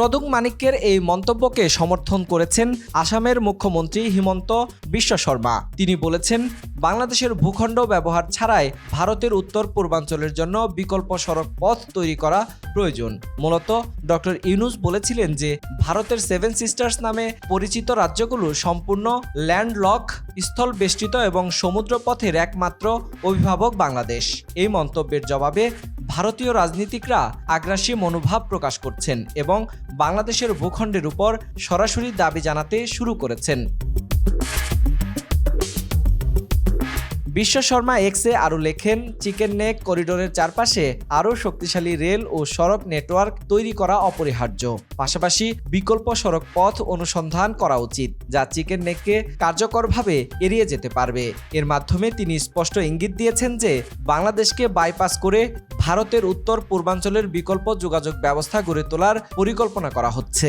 প্রদুক মানিক্যের এই মন্তব্যকে সমর্থন করেছেন আসামের মুখ্যমন্ত্রী হিমন্ত বিশ্ব শর্মা। তিনি বলেছেন বাংলাদেশের ভূখণ্ড ব্যবহার ছাড়াই ভারতের উত্তর পূর্বাঞ্চলের জন্য বিকল্প সড়ক পথ তৈরি করা প্রয়োজন। মূলত ডক্টর ইউনুস বলেছিলেন যে, ভারতের সেভেন সিস্টার্স নামে পরিচিত রাজ্যগুলো সম্পূর্ণ ল্যান্ডলক স্থল বেষ্টিত এবং সমুদ্র পথের একমাত্র অভিভাবক বাংলাদেশ। এই মন্তব্যের জবাবে ভারতীয় রাজনীতিকরা আগ্রাসী মনোভাব প্রকাশ করছেন এবং বাংলাদেশের ভূখণ্ডের উপর সরাসরি দাবি জানাতে শুরু করেছেন। বিশ্ব শর্মা এক্সে আরও লেখেন, চিকেন নেক করিডোরের চারপাশে আরও শক্তিশালী রেল ও সড়ক নেটওয়ার্ক তৈরি করা অপরিহার্য। পাশাপাশি বিকল্প সড়ক পথ অনুসন্ধান করা উচিত, যা চিকেন নেককে কার্যকরভাবে এড়িয়ে যেতে পারবে। এর মাধ্যমে তিনি স্পষ্ট ইঙ্গিত দিয়েছেন যে, বাংলাদেশকে বাইপাস করে ভারতের উত্তর পূর্বাঞ্চলের বিকল্প যোগাযোগ ব্যবস্থা গড়ে তোলার পরিকল্পনা করা হচ্ছে।